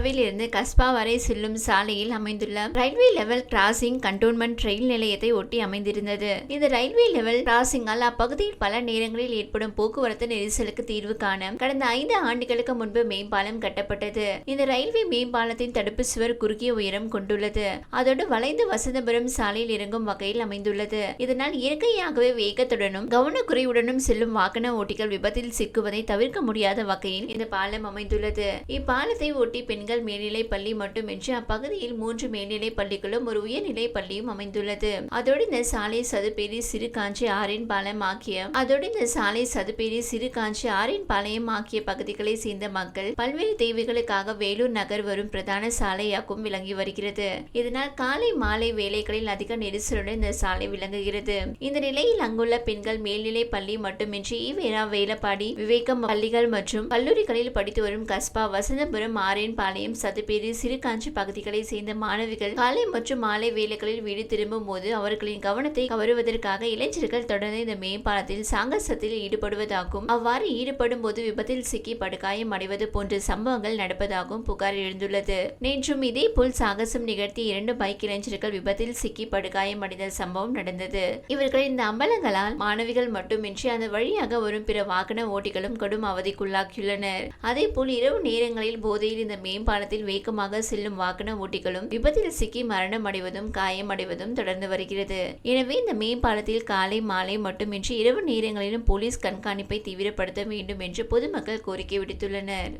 கஸ்பாவில் இருந்து கஸ்பா வரை செல்லும் சாலையில் அமைந்துள்ள railway level crossing cantonment rail நிலையத்தை ஒட்டி அமைந்திருந்தது. இந்த ரயில்வே லெவல் கிராசிங்கால் அப்பகுதியில் பல நேரங்களில் ஏற்படும் போக்குவரத்து நெரிசலுக்கு தீர்வு காண கடந்த ஐந்து ஆண்டுகளுக்கு முன்பு மேம்பாலம் கட்டப்பட்டது. இந்த ரயில்வே மேம்பாலத்தின் தடுப்பு சுவர் குறுகிய உயரம் கொண்டுள்ளது. அதோடு வளைந்து வசந்தபுரம் சாலையில் இறங்கும் வகையில் அமைந்துள்ளது. இதனால் இயற்கையாகவே வேகத்துடனும் கவனக்குறைவுடனும் செல்லும் வாகன ஓட்டிகள் விபத்தில் சிக்குவதை தவிர்க்க முடியாத வகையில் இந்த பாலம் அமைந்துள்ளது. இப்பாலத்தை ஒட்டி பெண்கள் மேல்நிலை பள்ளி மட்டுமின்றி அப்பகுதியில் மூன்று மேல்நிலை பள்ளிகளும் ஒரு உயர்நிலை பள்ளியும் அமைந்துள்ளது. அதோடு இந்த சாலை சதுப்பேரி சிறு காஞ்சி ஆறின் பாலம் ஆகிய அதோடு இந்த சாலை சதுப்பேரி சிறு காஞ்சி ஆறின் பாளையம் ஆகிய பகுதிகளை சேர்ந்த மக்கள் பல்வேறு தேவைகளுக்காக வேலூர் நகர் வரும் பிரதான சாலையாகவும் விளங்கி வருகிறது. இதனால் காலை மாலை வேலைகளில் அதிக நெரிசலுடன் இந்த சாலை விளங்குகிறது. இந்த நிலையில் அங்குள்ள பெண்கள் மேல்நிலை பள்ளி மட்டுமின்றி ஈவேரா வேலப்பாடி விவேகம் பள்ளிகள் மற்றும் கல்லூரிகளில் படித்து வரும் கஸ்பா வசந்தபுரம் ஆரியன் பாளையம் சதுப்பேரி சிறுகாஞ்சி பகுதிகளை சேர்ந்த மாணவிகள் காலை மற்றும் மாலை வேலைகளில் வீடு திரும்பும் போது அவர்களின் கவனத்தை கவருவதற்காக இளைஞர்கள் தொடர்ந்து இந்த மேம்பாலத்தில் சாகசத்தில் ஈடுபடுவதாகவும் அவ்வாறு ஈடுபடும் போது விபத்தில் சிக்கி படுகாயம் அடைவது போன்ற சம்பவங்கள் நடப்பதாகவும் புகார் எழுந்துள்ளது. நேற்றும் இதேபோல் சாகசம் நிகழ்த்தி இரண்டு பைக் இளைஞர்கள் விபத்தில் சிக்கி படுகாயம் அடைந்த சம்பவம் நடந்தது. இவர்கள் இந்த அம்பலங்களால் மாணவிகள் மட்டுமின்றி அந்த வழியாக வரும் பிற வாகன ஓட்டிகளும் கடும் அவதிக்குள்ளாக்கியுள்ளனர் அதேபோல் இரவு நேரங்களில் போதையில் இந்த பாலத்தில் வேகமாக செல்லும் வாகன ஓட்டிகளும் விபத்தில் சிக்கி மரணம் அடைவதும் காயமடைவதும் தொடர்ந்து வருகிறது. எனவே இந்த மேம்பாலத்தில் காலை மாலை மட்டுமின்றி இரவு நேரங்களிலும் போலீஸ் கண்காணிப்பை தீவிரப்படுத்த வேண்டும் என்று பொதுமக்கள் கோரிக்கை விடுத்துள்ளனர்.